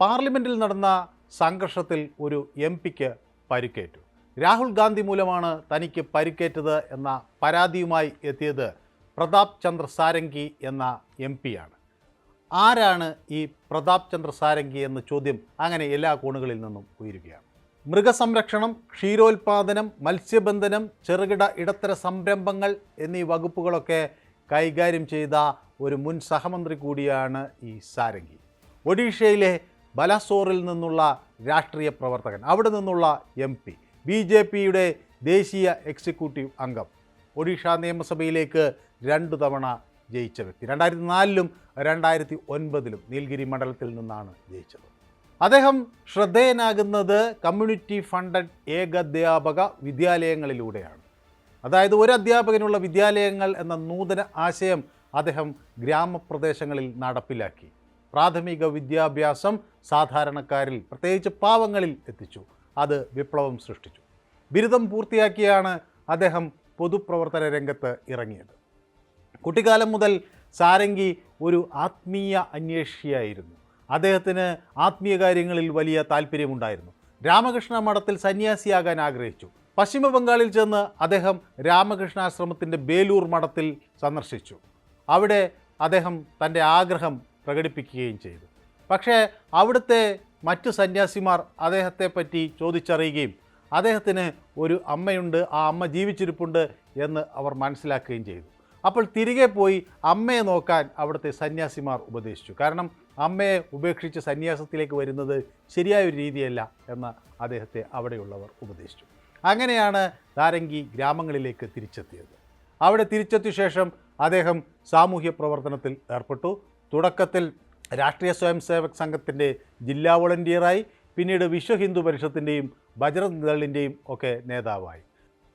പാർലമെന്റിൽ നടന്ന സംഘർഷത്തിൽ ഒരു എം പിക്ക് പരിക്കേറ്റു. രാഹുൽ ഗാന്ധി മൂലമാണ് തനിക്ക് പരിക്കേറ്റത് എന്ന പരാതിയുമായി എത്തിയത് പ്രതാപ് ചന്ദ്ര സാരംഗി എന്ന എം പിയാണ്. ആരാണ് ഈ പ്രതാപ് ചന്ദ്ര സാരംഗി എന്ന ചോദ്യം അങ്ങനെ എല്ലാ കോണുകളിൽ നിന്നും ഉയരുകയാണ്. മൃഗസംരക്ഷണം ക്ഷീരോത്പാദനം മത്സ്യബന്ധനം ചെറുകിട ഇടത്തര സംരംഭങ്ങൾ എന്നീ വകുപ്പുകളൊക്കെ കൈകാര്യം ചെയ്ത ഒരു മുൻ സഹമന്ത്രി കൂടിയാണ് ഈ സാരംഗി. ഒഡീഷയിലെ ബലസോറിൽ നിന്നുള്ള രാഷ്ട്രീയ പ്രവർത്തകൻ അവിടെ നിന്നുള്ള എം പി ബി ജെ പിയുടെ ദേശീയ എക്സിക്യൂട്ടീവ് അംഗം ഒഡീഷ നിയമസഭയിലേക്ക് രണ്ടു തവണ ജയിച്ച വ്യക്തി രണ്ടായിരത്തി നാലിലും രണ്ടായിരത്തി ഒൻപതിലും നീൽഗിരി മണ്ഡലത്തിൽ നിന്നാണ് ജയിച്ചത്. അദ്ദേഹം ശ്രദ്ധേയനാകുന്നത് കമ്മ്യൂണിറ്റി ഫണ്ടഡ് ഏകധ്യാപക വിദ്യാലയങ്ങളിലൂടെയാണ്. അതായത് ഒരു അധ്യാപകനുള്ള വിദ്യാലയങ്ങൾ എന്ന നൂതന ആശയം അദ്ദേഹം ഗ്രാമപ്രദേശങ്ങളിൽ നടപ്പിലാക്കി. പ്രാഥമിക വിദ്യാഭ്യാസം സാധാരണക്കാരിൽ പ്രത്യേകിച്ച് പാവങ്ങളിൽ എത്തിച്ചു. അത് വിപ്ലവം സൃഷ്ടിച്ചു. ബിരുദം പൂർത്തിയാക്കിയാണ് അദ്ദേഹം പൊതുപ്രവർത്തന രംഗത്ത് ഇറങ്ങിയത്. കുട്ടിക്കാലം മുതൽ സാരംഗി ഒരു ആത്മീയ അന്വേഷിയായിരുന്നു. അദ്ദേഹത്തിന് ആത്മീയ കാര്യങ്ങളിൽ വലിയ താല്പര്യമുണ്ടായിരുന്നു. രാമകൃഷ്ണ മഠത്തിൽ സന്യാസിയാകാൻ ആഗ്രഹിച്ചു. പശ്ചിമ ബംഗാളിൽ ചെന്ന് അദ്ദേഹം രാമകൃഷ്ണാശ്രമത്തിന്റെ ബേലൂർ മഠത്തിൽ സന്ദർശിച്ചു. അവിടെ അദ്ദേഹം തന്റെ ആഗ്രഹം പ്രകടിപ്പിക്കുകയും ചെയ്തു. പക്ഷേ അവിടുത്തെ മറ്റു സന്യാസിമാർ അദ്ദേഹത്തെ പറ്റി ചോദിച്ചറിയുകയും അദ്ദേഹത്തിന് ഒരു അമ്മയുണ്ട് ആ അമ്മ ജീവിച്ചിരിപ്പുണ്ട് എന്ന് അവർ മനസ്സിലാക്കുകയും ചെയ്തു. അപ്പോൾ തിരികെ പോയി അമ്മയെ നോക്കാൻ അവിടുത്തെ സന്യാസിമാർ ഉപദേശിച്ചു. കാരണം അമ്മയെ ഉപേക്ഷിച്ച് സന്യാസത്തിലേക്ക് വരുന്നത് ശരിയായ ഒരു രീതിയല്ല എന്ന് അദ്ദേഹത്തെ അവിടെയുള്ളവർ ഉപദേശിച്ചു. അങ്ങനെയാണ് താരങ്കി ഗ്രാമങ്ങളിലേക്ക് തിരിച്ചെത്തിയത്. അവിടെ തിരിച്ചെത്തിയ ശേഷം അദ്ദേഹം സാമൂഹ്യ പ്രവർത്തനത്തിൽ ഏർപ്പെട്ടു. തുടക്കത്തിൽ രാഷ്ട്രീയ സ്വയം സേവക് സംഘത്തിന്റെ ജില്ലാ വോളണ്ടിയറായി പിന്നീട് വിശ്വ ഹിന്ദു പരിഷത്തിന്റെയും ബജ്രംഗ് ദളിന്റെയും ഒക്കെ നേതാവായി.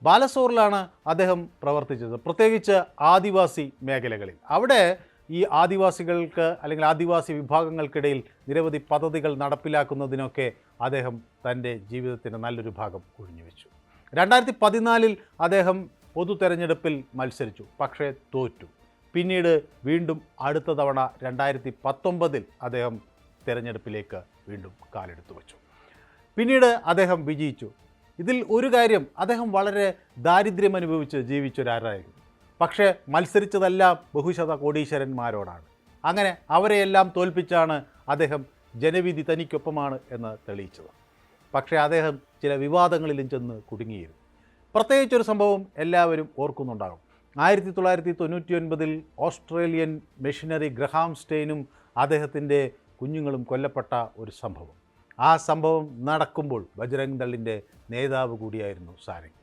ബാലസോറിലാണ് അദ്ദേഹം പ്രവർത്തിച്ചത്. പ്രത്യേകിച്ച് ആദിവാസി മേഖലകളിൽ. അവിടെ ഈ ആദിവാസികൾക്ക് അല്ലെങ്കിൽ ആദിവാസി വിഭാഗങ്ങൾക്കിടയിൽ നിരവധി പദ്ധതികൾ നടപ്പിലാക്കുന്നതിനൊക്കെ അദ്ദേഹം തന്റെ ജീവിതത്തിന്റെ നല്ലൊരു ഭാഗം ഒഴിഞ്ഞുവെച്ചു. രണ്ടായിരത്തി പതിനാലിൽ അദ്ദേഹം പൊതു തെരഞ്ഞെടുപ്പിൽ മത്സരിച്ചു. പക്ഷേ തോറ്റു. പിന്നീട് വീണ്ടും അടുത്ത തവണ രണ്ടായിരത്തി പത്തൊമ്പതിൽ അദ്ദേഹം തിരഞ്ഞെടുപ്പിലേക്ക് വീണ്ടും കാലെടുത്തു വച്ചു. പിന്നീട് അദ്ദേഹം വിജയിച്ചു. ഇതിൽ ഒരു കാര്യം അദ്ദേഹം വളരെ ദാരിദ്ര്യം അനുഭവിച്ച് ജീവിച്ചൊരാരായിരുന്നു പക്ഷേ മത്സരിച്ചതെല്ലാം ബഹുശത കോടീശ്വരന്മാരോടാണ്. അങ്ങനെ അവരെയെല്ലാം തോൽപ്പിച്ചാണ് അദ്ദേഹം ജനവിധി തനിക്കൊപ്പമാണ് എന്ന് തെളിയിച്ചത്. പക്ഷേ അദ്ദേഹം ചില വിവാദങ്ങളിലും ചെന്ന് കുടുങ്ങിയിരുന്നു. പ്രത്യേകിച്ചൊരു സംഭവം എല്ലാവരും ഓർക്കുന്നുണ്ടാകും. ആയിരത്തി തൊള്ളായിരത്തി തൊണ്ണൂറ്റി ഒൻപതിൽ ഓസ്ട്രേലിയൻ മെഷീനറി ഗ്രഹാം സ്റ്റെയിനും അദ്ദേഹത്തിന്റെ കുഞ്ഞുങ്ങളും കൊല്ലപ്പെട്ട ഒരു സംഭവം. ആ സംഭവം നടക്കുമ്പോൾ ബജ്രംഗ് ദളിന്റെ നേതാവ് കൂടിയായിരുന്നു സാരംഗി.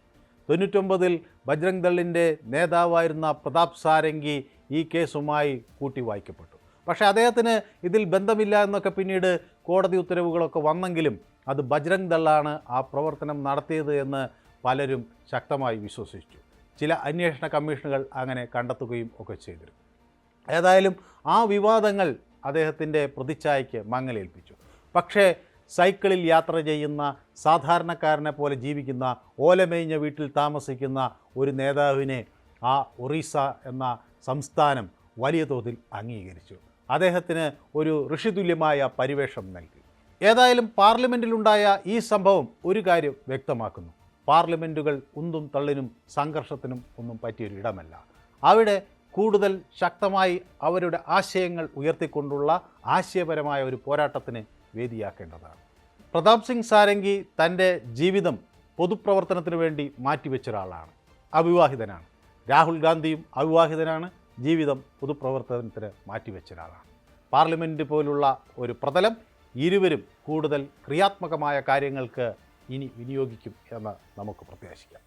തൊണ്ണൂറ്റൊമ്പതിൽ ബജ്രംഗ് ദളിന്റെ നേതാവായിരുന്ന പ്രതാപ് സാരംഗി ഈ കേസുമായി കൂട്ടി വായിക്കപ്പെട്ടു പക്ഷേ അദ്ദേഹത്തിന് ഇതിൽ ബന്ധമില്ല എന്നൊക്കെ പിന്നീട് കോടതി ഉത്തരവുകളൊക്കെ വന്നെങ്കിലും അത് ബജ്രംഗ് ദളാണ് ആ പ്രവർത്തനം നടത്തിയത് എന്ന് പലരും ശക്തമായി വിശ്വസിച്ചു. ചില അന്വേഷണ കമ്മീഷനുകൾ അങ്ങനെ കണ്ടെത്തുകയും ഒക്കെ ചെയ്തിരുന്നു. ഏതായാലും ആ വിവാദങ്ങൾ അദ്ദേഹത്തിന്റെ പ്രതിച്ഛായയ്ക്ക് മങ്ങലേൽപ്പിച്ചു. പക്ഷേ സൈക്കിളിൽ യാത്ര ചെയ്യുന്ന സാധാരണക്കാരനെ പോലെ ജീവിക്കുന്ന ഓലമേഞ്ഞ വീട്ടിൽ താമസിക്കുന്ന ഒരു നേതാവിനെ ആ ഒറീസ എന്ന സംസ്ഥാനം വലിയ തോതിൽ അംഗീകരിച്ചു. അദ്ദേഹത്തിന് ഒരു ഋഷിതുല്യമായ പരിവേഷം നൽകി. ഏതായാലും പാർലമെന്റിലുണ്ടായ ഈ സംഭവം ഒരു കാര്യം വ്യക്തമാക്കുന്നു. പാർലമെന്റുകൾ ഉന്തും തള്ളിനും സംഘർഷത്തിനും ഒന്നും പറ്റിയൊരു ഇടമല്ല അവിടെ കൂടുതൽ ശക്തമായി അവരുടെ ആശയങ്ങൾ ഉയർത്തിക്കൊണ്ടുള്ള ആശയപരമായ ഒരു പോരാട്ടത്തിന് വേദിയാക്കേണ്ടതാണ്. പ്രതാപ് സിംഗ് സാരംഗി തന്റെ ജീവിതം പൊതുപ്രവർത്തനത്തിന് വേണ്ടി മാറ്റിവെച്ച ഒരാളാണ്. അവിവാഹിതനാണ്. രാഹുൽ ഗാന്ധിയും അവിവാഹിതനാണ്. ജീവിതം പൊതുപ്രവർത്തനത്തിന് മാറ്റിവെച്ച ഒരാളാണ്. പാർലമെന്റ് പോലുള്ള ഒരു പ്രതലം ഇരുവരും കൂടുതൽ ക്രിയാത്മകമായ കാര്യങ്ങൾക്ക് ഇനി വിനിയോഗിക്കും എന്ന് നമുക്ക് പ്രത്യാശിക്കാം.